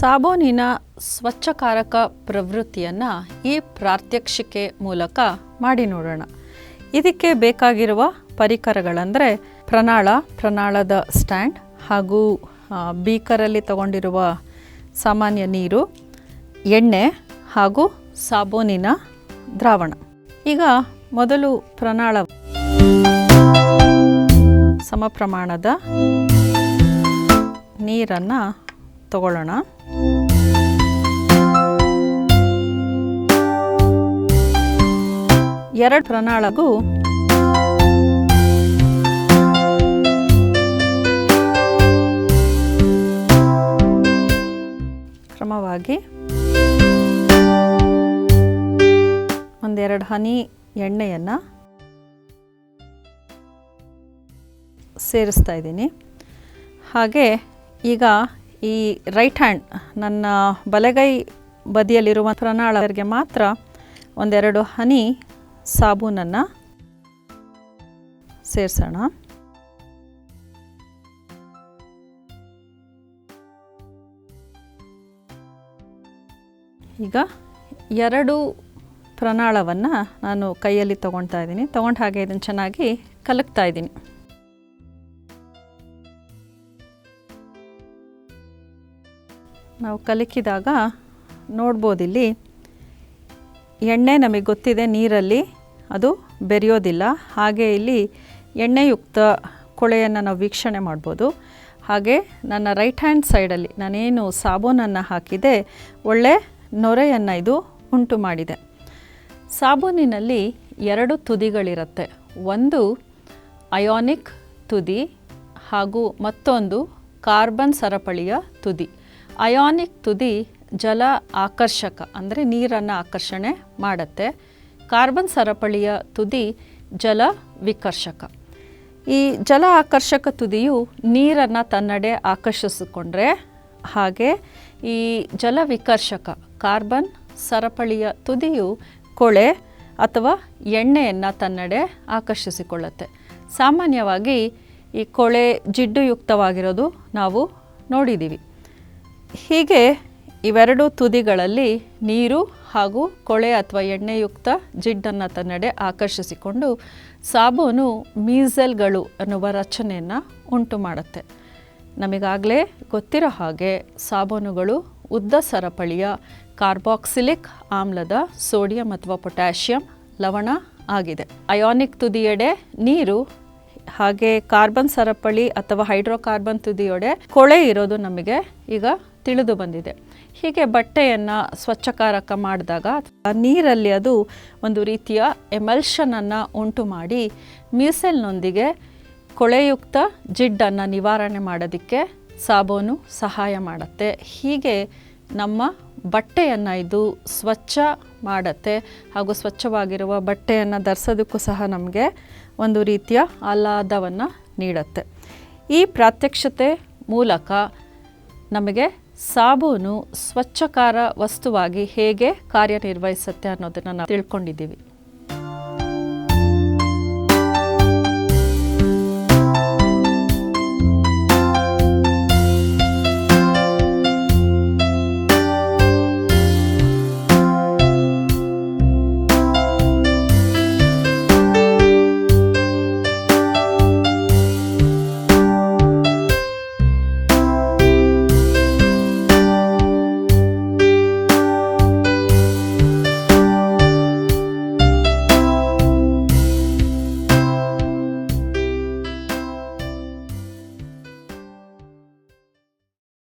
ಸಾಬೂನಿನ ಸ್ವಚ್ಛಕಾರಕ ಪ್ರವೃತ್ತಿಯನ್ನು ಈ ಪ್ರಾತ್ಯಕ್ಷಿಕೆ ಮೂಲಕ ಮಾಡಿ ನೋಡೋಣ. ಇದಕ್ಕೆ ಬೇಕಾಗಿರುವ ಪರಿಕರಗಳಂದರೆ ಪ್ರನಾಳ ಪ್ರನಾಳದ ಸ್ಟ್ಯಾಂಡ್ ಹಾಗೂ ಬೀಕರಲ್ಲಿ ತಗೊಂಡಿರುವ ಸಾಮಾನ್ಯ ನೀರು, ಎಣ್ಣೆ ಹಾಗೂ ಸಾಬೂನಿನ ದ್ರಾವಣ. ಈಗ ಮೊದಲು ಪ್ರನಾಳ ಸಮ ಪ್ರಮಾಣದ ನೀರನ್ನು ತಗೊಳ್ಳೋಣ. ಎರಡು ಪ್ರಣಾಳಗೂ ಕ್ರಮವಾಗಿ ಒಂದೆರಡು ಹನಿ ಎಣ್ಣೆಯನ್ನು ಸೇರಿಸ್ತಾ ಇದ್ದೀನಿ. ಹಾಗೆ ಈಗ ಈ ರೈಟ್ ಹ್ಯಾಂಡ್ ನನ್ನ ಬಲಗೈ ಬದಿಯಲ್ಲಿರುವ ಪ್ರನಾಳರಿಗೆ ಮಾತ್ರ ಒಂದೆರಡು ಹನಿ ಸಾಬೂನನ್ನು ಸೇರಿಸೋಣ. ಈಗ ಎರಡು ಪ್ರಣಾಳವನ್ನು ನಾನು ಕೈಯಲ್ಲಿ ತೊಗೊಳ್ತಾ ಇದ್ದೀನಿ. ತೊಗೊಂಡು ಹಾಗೆ ಇದನ್ನು ಚೆನ್ನಾಗಿ ಕಲಕ್ತಾ ಇದ್ದೀನಿ. ನಾವು ಕಲಕಿದಾಗ ನೋಡ್ಬೋದಿಲ್ಲಿ, ಎಣ್ಣೆ ನಮಗೆ ಗೊತ್ತಿದೆ ನೀರಲ್ಲಿ, ಅದು ಬೆರೆಯೋದಿಲ್ಲ. ಹಾಗೆ ಇಲ್ಲಿ ಎಣ್ಣೆಯುಕ್ತ ಕೊಳೆಯನ್ನು ನಾವು ವೀಕ್ಷಣೆ ಮಾಡ್ಬೋದು. ಹಾಗೆ ನನ್ನ ರೈಟ್ ಹ್ಯಾಂಡ್ ಸೈಡಲ್ಲಿ ನಾನೇನು ಸಾಬೂನನ್ನು ಹಾಕಿದೆ, ಒಳ್ಳೆ ನೊರೆಯನ್ನು ಇದು ಉಂಟು ಮಾಡಿದೆ. ಸಾಬೂನಿನಲ್ಲಿ ಎರಡು ತುದಿಗಳಿರುತ್ತೆ. ಒಂದು ಅಯೋನಿಕ್ ತುದಿ ಹಾಗೂ ಮತ್ತೊಂದು ಕಾರ್ಬನ್ ಸರಪಳಿಯ ತುದಿ. ಅಯಾನಿಕ್ ತುದಿ ಜಲ ಆಕರ್ಷಕ, ಅಂದರೆ ನೀರನ್ನು ಆಕರ್ಷಣೆ ಮಾಡುತ್ತೆ. ಕಾರ್ಬನ್ ಸರಪಳಿಯ ತುದಿ ಜಲ ವಿಕರ್ಷಕ. ಈ ಜಲ ಆಕರ್ಷಕ ತುದಿಯು ನೀರನ್ನು ತನ್ನಡೆ ಆಕರ್ಷಿಸಿಕೊಂಡ್ರೆ ಹಾಗೆ ಈ ಜಲ ವಿಕರ್ಷಕ ಕಾರ್ಬನ್ ಸರಪಳಿಯ ತುದಿಯು ಕೊಳೆ ಅಥವಾ ಎಣ್ಣೆಯನ್ನು ತನ್ನಡೆ ಆಕರ್ಷಿಸಿಕೊಳ್ಳುತ್ತೆ. ಸಾಮಾನ್ಯವಾಗಿ ಈ ಕೊಳೆ ಜಿಡ್ಡುಯುಕ್ತವಾಗಿರೋದು ನಾವು ನೋಡಿದ್ದೀವಿ ಹೀಗೆ ಇವೆರಡು ತುದಿಗಳಲ್ಲಿ ನೀರು ಹಾಗೂ ಕೊಳೆ ಅಥವಾ ಎಣ್ಣೆಯುಕ್ತ ಜಿಡ್ಡನ್ನು ತನ್ನಡೆ ಆಕರ್ಷಿಸಿಕೊಂಡು ಸಾಬೂನು ಮೀಸಲ್ಗಳು ಅನ್ನುವ ರಚನೆಯನ್ನು ಉಂಟು ಮಾಡುತ್ತೆ. ನಮಗಾಗಲೇ ಗೊತ್ತಿರೋ ಹಾಗೆ ಸಾಬೂನುಗಳು ಉದ್ದ ಸರಪಳಿಯ ಕಾರ್ಬಾಕ್ಸಿಲಿಕ್ ಆಮ್ಲದ ಸೋಡಿಯಂ ಅಥವಾ ಪೊಟ್ಯಾಷಿಯಂ ಲವಣ ಆಗಿದೆ. ಅಯಾನಿಕ್ ತುದಿಯೆಡೆ ನೀರು, ಹಾಗೆ ಕಾರ್ಬನ್ ಸರಪಳಿ ಅಥವಾ ಹೈಡ್ರೋಕಾರ್ಬನ್ ತುದಿಯೊಡೆ ಕೊಳೆ ಇರೋದು ನಮಗೆ ಈಗ ತಿಳಿದು ಬಂದಿದೆ. ಹೀಗೆ ಬಟ್ಟೆಯನ್ನು ಸ್ವಚ್ಛಕಾರಕ ಮಾಡಿದಾಗ ನೀರಲ್ಲಿ ಅದು ಒಂದು ರೀತಿಯ ಎಮಲ್ಷನನ್ನು ಉಂಟು ಮಾಡಿ ಮೀಸಲ್ನೊಂದಿಗೆ ಕೊಳೆಯುಕ್ತ ಜಿಡ್ಡನ್ನು ನಿವಾರಣೆ ಮಾಡೋದಕ್ಕೆ ಸಾಬೂನು ಸಹಾಯ ಮಾಡುತ್ತೆ. ಹೀಗೆ ನಮ್ಮ ಬಟ್ಟೆಯನ್ನು ಇದು ಸ್ವಚ್ಛ ಮಾಡುತ್ತೆ ಹಾಗೂ ಸ್ವಚ್ಛವಾಗಿರುವ ಬಟ್ಟೆಯನ್ನು ಧರಿಸೋದಕ್ಕೂ ಸಹ ನಮಗೆ ಒಂದು ರೀತಿಯ ಆಹ್ಲಾದವನ್ನು ನೀಡುತ್ತೆ. ಈ ಪ್ರಾತ್ಯಕ್ಷತೆ ಮೂಲಕ ನಮಗೆ ಸಾಬೂನು ಸ್ವಚ್ಛಕಾರ ವಸ್ತುವಾಗಿ ಹೇಗೆ ಕಾರ್ಯನಿರ್ವಹಿಸುತ್ತೆ ಅನ್ನೋದನ್ನು ನಾವು ತಿಳ್ಕೊಂಡಿದ್ದೀವಿ.